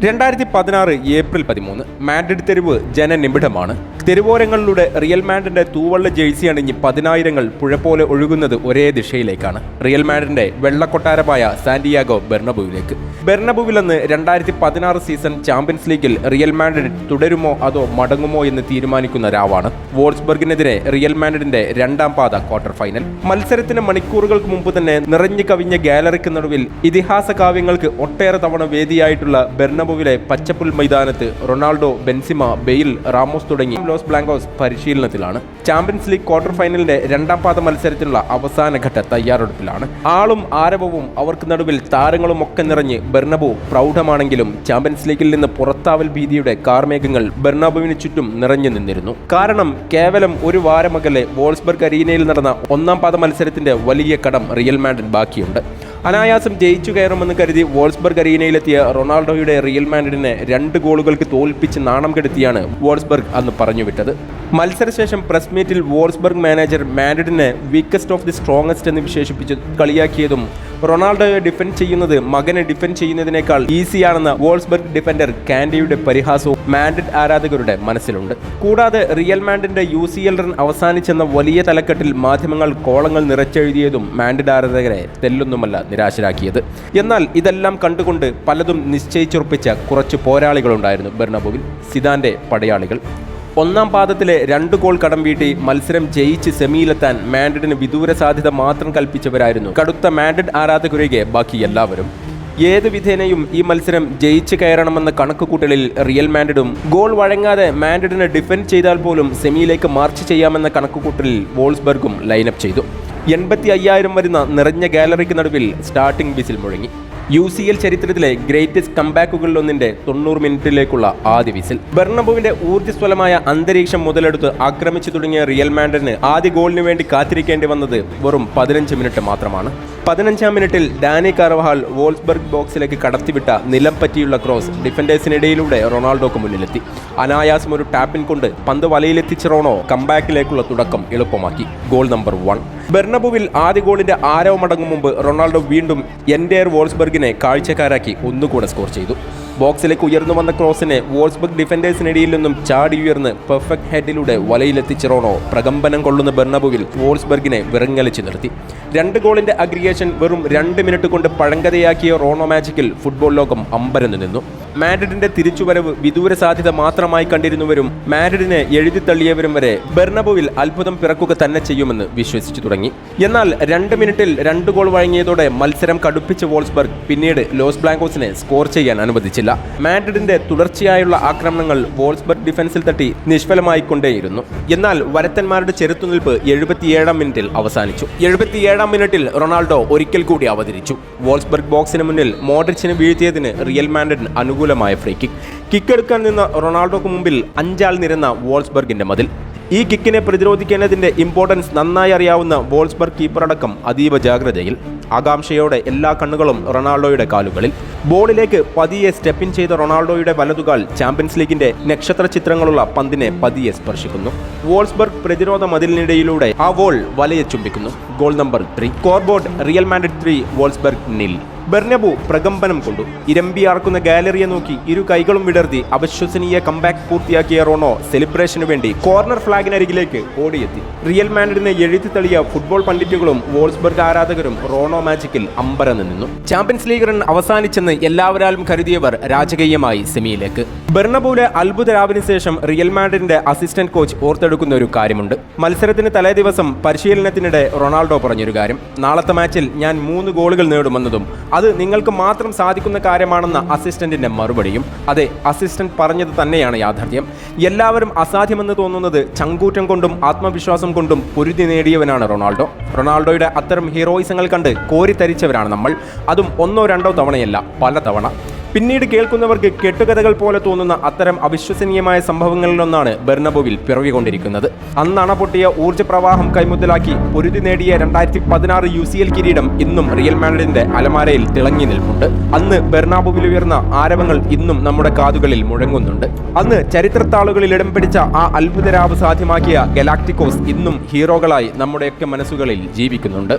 രണ്ടായിരത്തി പതിനാറ് ഏപ്രിൽ പതിമൂന്ന് മാഡ്രിഡ് തെരുവ് ജനനിബിഡമാണ്. തെരുവോരങ്ങളിലൂടെ റിയൽ മാൻഡിന്റെ തൂവള്ള ജേഴ്സി അണിഞ്ഞ് പതിനായിരങ്ങൾ പുഴ പോലെ ഒഴുകുന്നത് ഒരേ ദിശയിലേക്കാണ്. Real മാൻഡിന്റെ വെള്ളക്കൊട്ടാരമായ Santiago ബെർണബുവിലേക്ക്. ബെർണബുവിൽ നിന്ന് രണ്ടായിരത്തി പതിനാറ് സീസൺ ചാമ്പ്യൻസ് ലീഗിൽ റിയൽ മാഡ്രിഡ് തുടരുമോ അതോ മടങ്ങുമോ എന്ന് തീരുമാനിക്കുന്ന രാവാണ്. വോൾസ്ബർഗിനെതിരെ റിയൽ മാഡ്രിഡിന്റെ രണ്ടാം പാത ക്വാർട്ടർ ഫൈനൽ. മത്സരത്തിന് മണിക്കൂറുകൾക്ക് മുമ്പ് തന്നെ നിറഞ്ഞു കവിഞ്ഞ ഗാലറിക്ക് നടുവിൽ ഇതിഹാസ കാവ്യങ്ങൾക്ക് ഒട്ടേറെ തവണ വേദിയായിട്ടുള്ള ബെർണബുവിലെ പച്ചപ്പുൽ മൈതാനത്ത് റൊണാൾഡോ ബെൻസിമ ബെയിൽ റാമോസ് തുടങ്ങി ലോസ് ബ്ലാങ്കോസ് പരിശീലനത്തിലാണ്. ചാമ്പ്യൻസ് ലീഗ് ക്വാർട്ടർ ഫൈനലിന്റെ രണ്ടാം പാദ മത്സരത്തിനുള്ള അവസാന ഘട്ട തയ്യാറെടുപ്പിലാണ്. ആളും ആരവവും അവർക്ക് നടുവിൽ താരങ്ങളും ഒക്കെ നിറഞ്ഞ് ബെർണബു പ്രൗഢമാണെങ്കിലും ചാമ്പ്യൻസ് ലീഗിൽ നിന്ന് പുറത്താവൽ ഭീതിയുടെ കാർമേഘങ്ങൾ ബെർണബുവിന് ചുറ്റും നിറഞ്ഞു നിന്നിരുന്നു. കാരണം കേവലം ഒരു വാരമകലെ വോൾസ്ബർഗ് അരീനയിൽ നടന്ന ഒന്നാം പാദ മത്സരത്തിന്റെ വലിയ കടം റിയൽ മാഡ്രിഡ് ബാക്കിയുണ്ട്. അനായാസം ജയിച്ചു കയറുമെന്ന് കരുതി വോൾസ്ബർഗ് അരീനയിലെത്തിയ റൊണാൾഡോയുടെ റിയൽ മാൻഡിനെ രണ്ട് ഗോളുകൾക്ക് തോൽപ്പിച്ച് നാണം കെടുത്തിയാണ് വോൾസ്ബർഗ് അന്ന് പറഞ്ഞുവിട്ടത്. മത്സരശേഷം പ്രസ് മീറ്റിൽ വോൾസ്ബർഗ് മാനേജർ മാഡ്രിഡിനെ വീക്കസ്റ്റ് ഓഫ് ദി സ്ട്രോങ്സ്റ്റ് എന്ന് വിശേഷിപ്പിച്ച് കളിയാക്കിയതും റൊണാൾഡോയെ ഡിഫെൻഡ് ചെയ്യുന്നത് മകനെ ഡിഫെൻഡ് ചെയ്യുന്നതിനേക്കാൾ ഈസിയാണെന്ന വോൾസ്ബർഗ് ഡിഫൻഡർ കാൻഡിയുടെ പരിഹാസവും മാഡ്രിഡ് ആരാധകരുടെ മനസ്സിലുണ്ട്. കൂടാതെ റിയൽ മാൻഡിന്റെ യു സി എൽ റൺ അവസാനിച്ചെന്ന വലിയ തലക്കെട്ടിൽ മാധ്യമങ്ങൾ കോളങ്ങൾ നിറച്ചെഴുതിയതും മാഡ്രിഡ് ആരാധകരെ തെല്ലൊന്നുമല്ല നിരാശരാക്കിയത്. എന്നാൽ ഇതെല്ലാം കണ്ടുകൊണ്ട് പലതും നിശ്ചയിച്ചുറപ്പിച്ച കുറച്ച് പോരാളികളുണ്ടായിരുന്നു ബെർണബുവിൽ. സിദാന്റെ പടയാളികൾ. ഒന്നാം പാദത്തിലെ രണ്ട് ഗോൾ കടം വീട്ടി മത്സരം ജയിച്ച് സെമിയിലെത്താൻ മാൻഡഡിന് വിദൂര സാധ്യത മാത്രം കൽപ്പിച്ചവരായിരുന്നു. കടുത്ത മാൻഡഡ് ആരാധകരൊഴികെ ബാക്കി എല്ലാവരും. ഏത് വിധേനയും ഈ മത്സരം ജയിച്ച് കയറണമെന്ന കണക്കുകൂട്ടലിൽ റിയൽ മാൻഡഡും ഗോൾ വഴങ്ങാതെ മാൻഡ്രിഡിനെ ഡിഫെൻഡ് ചെയ്താൽ പോലും സെമിയിലേക്ക് മാർച്ച് ചെയ്യാമെന്ന കണക്കുകൂട്ടലിൽ വോൾസ്ബർഗും ലൈനപ്പ് ചെയ്തു. എൺപത്തി അയ്യായിരം വരുന്ന നിറഞ്ഞ ഗാലറിക്ക് നടുവിൽ സ്റ്റാർട്ടിംഗ് ബിസിൽ മുഴങ്ങി. യു സി എൽ ചരിത്രത്തിലെ ഗ്രേറ്റസ്റ്റ് കംബാക്കുകളിലൊന്നിന്റെ തൊണ്ണൂറ് മിനിറ്റിലേക്കുള്ള ആദ്യ വിസിൽ. ബെർണബുവിന്റെ ഊർജസ്വലമായ അന്തരീക്ഷം മുതലെടുത്ത് ആക്രമിച്ചു തുടങ്ങിയ റിയൽ മാൻഡറിന് ആദ്യ ഗോളിന് വേണ്ടി കാത്തിരിക്കേണ്ടി വന്നത് വെറും പതിനഞ്ച് മിനിറ്റ് മാത്രമാണ്. പതിനഞ്ചാം മിനിറ്റിൽ ഡാനി കാർവഹാൾ വോൾസ്ബർഗ് ബോക്സിലേക്ക് കടത്തിവിട്ട നിലം പറ്റിയുള്ള ക്രോസ് ഡിഫൻഡേഴ്സിനിടയിലൂടെ റൊണാൾഡോക്ക് മുന്നിലെത്തി. അനായാസം ഒരു ടാപ്പിൻ കൊണ്ട് പന്ത് വലയിലെത്തിച്ച റോണോ കംബാക്കിലേക്കുള്ള തുടക്കം എളുപ്പമാക്കി. Goal number one. ബെർണബുവിൽ ആദ്യ ഗോളിന്റെ ആരവമടങ്ങും മുമ്പ് റൊണാൾഡോ വീണ്ടും എൻഡെയർ വോൾസ്ബർഗിനെ കാഴ്ചക്കാരാക്കി ഒന്നുകൂടെ സ്കോർ ചെയ്തു. ബോക്സിലേക്ക് ഉയർന്നു വന്ന ക്രോസിനെ വോൾസ്ബർഗ് ഡിഫൻഡേഴ്സിനിടയിൽ നിന്നും ചാടി ഉയർന്ന് പെർഫെക്റ്റ് ഹെഡിലൂടെ വലയിലെത്തിച്ച റോണോ പ്രകമ്പനം കൊള്ളുന്ന ബെർണബുവിൽ വോൾസ്ബർഗിനെ വിറങ്ങലിച്ചു നിർത്തി. രണ്ട് ഗോളിന്റെ അഗ്രിഗേഷൻ വെറും രണ്ട് മിനിറ്റ് കൊണ്ട് പഴങ്കതയാക്കിയ റോണോ മാജിക്കിൽ ഫുട്ബോൾ ലോകം അമ്പരന്ന് നിന്നു. മാഡ്രിഡിന്റെ തിരിച്ചുവരവ് വിദൂര സാധ്യത മാത്രമായി കണ്ടിരുന്നവരും മാഡ്രിഡിനെ എഴുതിത്തള്ളിയവരും വരെ ബെർണബുവിൽ അത്ഭുതം പിറക്കുക തന്നെ ചെയ്യുമെന്ന് വിശ്വസിച്ചു തുടങ്ങി. എന്നാൽ രണ്ട് മിനിറ്റിൽ രണ്ട് ഗോൾ വഴങ്ങിയതോടെ മത്സരം കടുപ്പിച്ച വോൾസ്ബർഗ് പിന്നീട് ലോസ് ബ്ലാങ്കോസിനെ സ്കോർ ചെയ്യാൻ അനുവദിച്ചില്ല മാഡ്രിഡിന്റെ തുടർച്ചയായുള്ള ആക്രമണങ്ങൾ വോൾസ്ബർഗ് ഡിഫൻസിൽ തട്ടി നിഷ്ഫലമായിക്കൊണ്ടേയിരുന്നു. എന്നാൽ വരത്തന്മാരുടെ ചെറുത്തുനിൽപ്പ് എഴുപത്തിയേഴാം മിനിറ്റിൽ അവസാനിച്ചു. എഴുപത്തിയേഴാം മിനിറ്റിൽ റൊണാൾഡോ ഒരിക്കൽ കൂടി അവതരിച്ചു. വോൾസ്ബർഗ് ബോക്സിന് മുന്നിൽ മോഡ്രിച്ചിന് വീഴ്ത്തിയതിന് റിയൽ മാൻഡ്രിഡിന് അനുകൂലമായ ഫ്രീ കിക്ക്. കിക്കെടുക്കാൻ നിന്ന റൊണാൾഡോക്ക് മുമ്പിൽ അഞ്ചാൾ നിരന്ന വോൾസ്ബർഗിന്റെ മതിൽ. ഈ കിക്കിനെ പ്രതിരോധിക്കുന്നതിന്റെ ഇമ്പോർട്ടൻസ് നന്നായി അറിയാവുന്ന വോൾസ്ബർഗ് കീപ്പറടക്കം അതീവ ജാഗ്രതയിൽ. ആകാംക്ഷയോടെ എല്ലാ കണ്ണുകളും റൊണാൾഡോയുടെ കാലുകളിൽ. ബോളിലേക്ക് പതിയെ സ്റ്റെപ്പിൻ ചെയ്ത റൊണാൾഡോയുടെ വലതുകാൽ ചാമ്പ്യൻസ് ലീഗിന്റെ നക്ഷത്ര ചിത്രങ്ങളുള്ള പന്തിനെ പതിയെ സ്പർശിക്കുന്നു. വോൾസ്ബർഗ് പ്രതിരോധ മതിലിനിടയിലൂടെ ആ വോൾ വലയെ ചുംബിക്കുന്നു. Goal number three scoreboard real Madrid three Wolfsburg nil Bernabeu പ്രകമ്പനം കൊണ്ടു. ഇരമ്പിയാർക്കുന്ന ഗാലറിയെ നോക്കി ഇരു കൈകളും വിടർത്തി അവിശ്വസനീയ കംബാക്ക് പൂർത്തിയാക്കിയ റോണോ സെലിബ്രേഷന് വേണ്ടി കോർണർ ഫ്ലാഗിനരികിലേക്ക് ഓടിയെത്തി. റിയൽ മാൻഡ്രിഡിനെ എഴുതി തള്ളിയ ഫുട്ബോൾ പണ്ഡിറ്റുകളും വോൾസ്ബർഗ് ആരാധകരും റോണോ മാജിക്കിൽ അമ്പരന്ന് നിന്നു. ചാമ്പ്യൻസ് ലീഗ് റൺ അവസാനിച്ചെന്ന് എല്ലാവരാലും കരുതിയവർ രാജകീയമായി സെമിയിലേക്ക്. ബെർണബുവിലെ അത്ഭുത രാവിന് ശേഷം റിയൽ മാൻഡ്രിഡിന്റെ അസിസ്റ്റന്റ് കോച്ച് ഓർത്തെടുക്കുന്ന ഒരു കാര്യമുണ്ട്. മത്സരത്തിന് തലേദിവസം പരിശീലനത്തിനിടെ റൊണാൾഡോ പറഞ്ഞൊരു കാര്യം. നാളത്തെ മാച്ചിൽ ഞാൻ മൂന്ന് ഗോളുകൾ നേടുമെന്നതും അത് നിങ്ങൾക്ക് മാത്രം സാധിക്കുന്ന കാര്യമാണെന്ന അസിസ്റ്റന്റിന്റെ മറുപടിയും. അതെ അസിസ്റ്റന്റ് പറഞ്ഞത് തന്നെയാണ് യാഥാർത്ഥ്യം. എല്ലാവരും അസാധ്യമെന്ന് തോന്നുന്നത് ചങ്കൂറ്റം കൊണ്ടും ആത്മവിശ്വാസം കൊണ്ടും പൊരുതി നേടിയവനാണ് റൊണാൾഡോ. റൊണാൾഡോയുടെ അത്തരം ഹീറോയിസങ്ങൾ കണ്ട് കോരിത്തരിച്ചവരാണ് നമ്മൾ. അതും ഒന്നോ രണ്ടോ തവണയല്ല പല തവണ പിന്നീട് കേൾക്കുന്നവർക്ക് കെട്ടുകഥകൾ പോലെ തോന്നുന്ന അത്തരം അവിശ്വസനീയമായ സംഭവങ്ങളിലൊന്നാണ് ബെർണബോവിൽ പിറവികൊണ്ടിരിക്കുന്നത്. അന്ന് അണപൊട്ടിയ ഊർജ പ്രവാഹം കൈമുതലാക്കി പൊരുതി നേടിയ രണ്ടായിരത്തി പതിനാറ് യു സി എൽ കിരീടം ഇന്നും റിയൽ മാഡ്രിഡിന്റെ അലമാരയിൽ തിളങ്ങി നിൽപ്പുണ്ട്. അന്ന് ബെർണാബുവിൽ ഉയർന്ന ആരവങ്ങൾ ഇന്നും നമ്മുടെ കാതുകളിൽ മുഴങ്ങുന്നുണ്ട്. അന്ന് ചരിത്രത്താളുകളിൽ ഇടം പിടിച്ച ആ അത്ഭുതരാവ് സാധ്യമാക്കിയ ഗലാക്ടിക്കോസ് ഇന്നും ഹീറോകളായി നമ്മുടെയൊക്കെ മനസ്സുകളിൽ ജീവിക്കുന്നുണ്ട്.